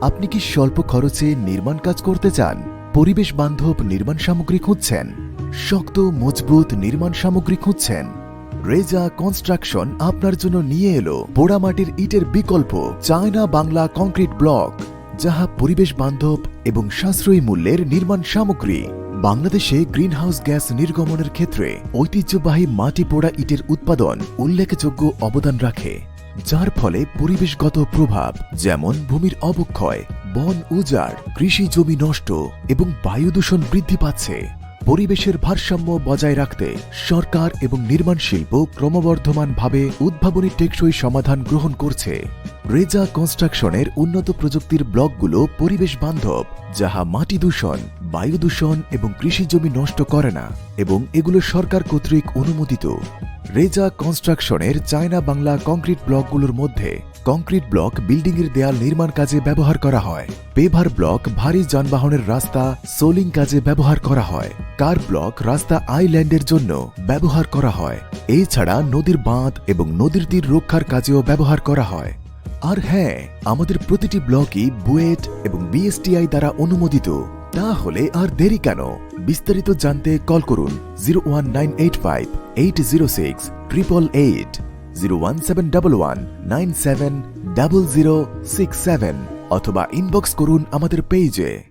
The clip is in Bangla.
আপনি কি স্বল্প খরচে নির্মাণ কাজ করতে চান? পরিবেশ বান্ধব নির্মাণ সামগ্রী খুঁজছেন? শক্ত, মজবুত নির্মাণ সামগ্রী খুঁজছেন? রেজা কনস্ট্রাকশন আপনার জন্য নিয়ে এলো পোড়ামাটির ইটের বিকল্প চায়না বাংলা কংক্রিট ব্লক, যাহা পরিবেশ বান্ধব এবং সাশ্রয়ী মূল্যের নির্মাণ সামগ্রী। বাংলাদেশে গ্রিনহাউস গ্যাস নির্গমনের ক্ষেত্রে ঐতিহ্যবাহী মাটি পোড়া ইটের উৎপাদন উল্লেখযোগ্য অবদান রাখে। যার ফলে পরিবেশগত প্রভাব, যেমন ভূমির অবক্ষয়, বন উজাড়, কৃষি জমি নষ্ট এবং বায়ু দূষণ বৃদ্ধি পাচ্ছে, পরিবেশের ভারসাম্য বজায় রাখতে সরকার এবং নির্মাণ শিল্প ক্রমবর্ধমানভাবে উদ্ভাবনী টেকসই সমাধান গ্রহণ করছে। রেজা কনস্ট্রাকশনের উন্নত প্রযুক্তির ব্লকগুলো পরিবেশ বান্ধব, যাহা মাটি দূষণ, বায়ু দূষণ এবং কৃষি জমি নষ্ট করে না এবং এগুলো সরকার কর্তৃক অনুমোদিত। রেজা কনস্ট্রাকশনের চায়না বাংলা কংক্রিট ব্লকগুলোর মধ্যে কংক্রিট ব্লক বিল্ডিংয়ের দেয়াল নির্মাণ কাজে ব্যবহার করা হয়। পেভার ব্লক ভারী যানবাহনের রাস্তা সোলিং কাজে ব্যবহার করা হয়। কার ব্লক রাস্তা আইল্যান্ডের জন্য ব্যবহার করা হয়। এছাড়া নদীর বাঁধ এবং নদীর তীর রক্ষার কাজেও ব্যবহার করা হয়। আর হ্যাঁ আমাদের প্রতিটি ব্লকই বুয়েট এবং বিএসটিআই দ্বারা অনুমোদিত। তাহলে আর দেরি কেন? বিস্তারিত জানতে কল করুন zero one nine eight five eight zero six triple eight, zero one seven double one nine seven double zero six seven, অথবা ইনবক্স করুন আমাদের পেজে